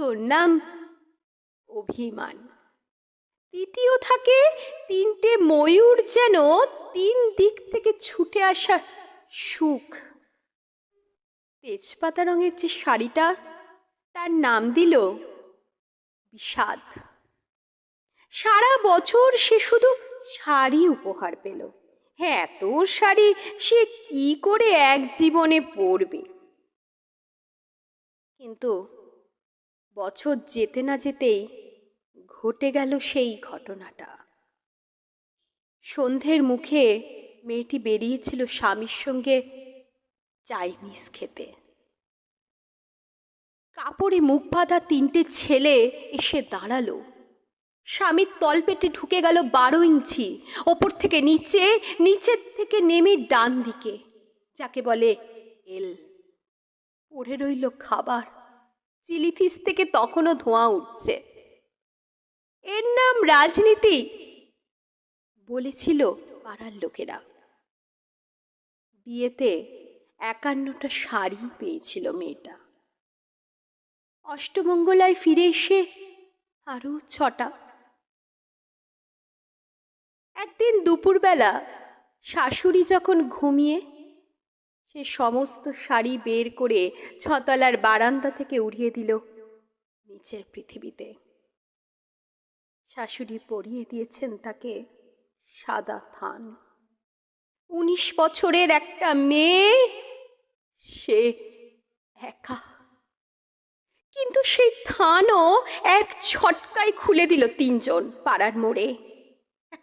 তোর নাম অভিমান। তৃতীয় থাকে তিনটে ময়ূর যেন তিন দিক থেকে ছুটে আসা সুখ। তেজপাতা রঙের যে শাড়িটা, তার নাম দিল বিষাদ। সারা বছর সে শুধু শাড়ি উপহার পেল। হ্যাঁ এত শাড়ি সে কি করে এক জীবনে পরবে? কিন্তু বছর যেতে না যেতেই ঘটে গেল সেই ঘটনাটা। সন্ধ্যের মুখে মেয়েটি বেরিয়েছিল স্বামীর সঙ্গে চাইনিজ খেতে। কাপড়ে মুখ বাঁধা তিনটে ছেলে এসে দাঁড়াল। স্বামীর তলপেটে ঢুকে গেল বারো ইঞ্চি, ওপর থেকে নিচে নিচের থেকে নেমে ডান দিকে যাকে বলে এল। পড়ে রইল খাবার। চিলি ফিস থেকে তখনও ধোঁয়া উঠছে। এর নাম রাজনীতি, বলেছিল পাড়ার লোকেরা। বিয়েতে একান্নটা শাড়ি পেয়েছিল মেয়েটা। অষ্টমঙ্গলায় ফিরে এসে আরও ছটা। একদিন দুপুরবেলা শাশুড়ি যখন ঘুমিয়ে সে সমস্ত শাড়ি বের করে ছতলার বারান্দা থেকে উড়িয়ে দিল নিচের পৃথিবীতে। শাশুড়ি পরিয়ে দিয়েছেন তাকে সাদা থান। উনিশ বছরের একটা মেয়ে, সে একা। কিন্তু সেই থানও এক ছটকায় খুলে দিল তিনজন পাড়ার মোড়ে।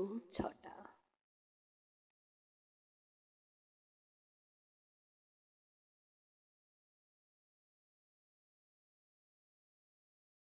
আরও ছটা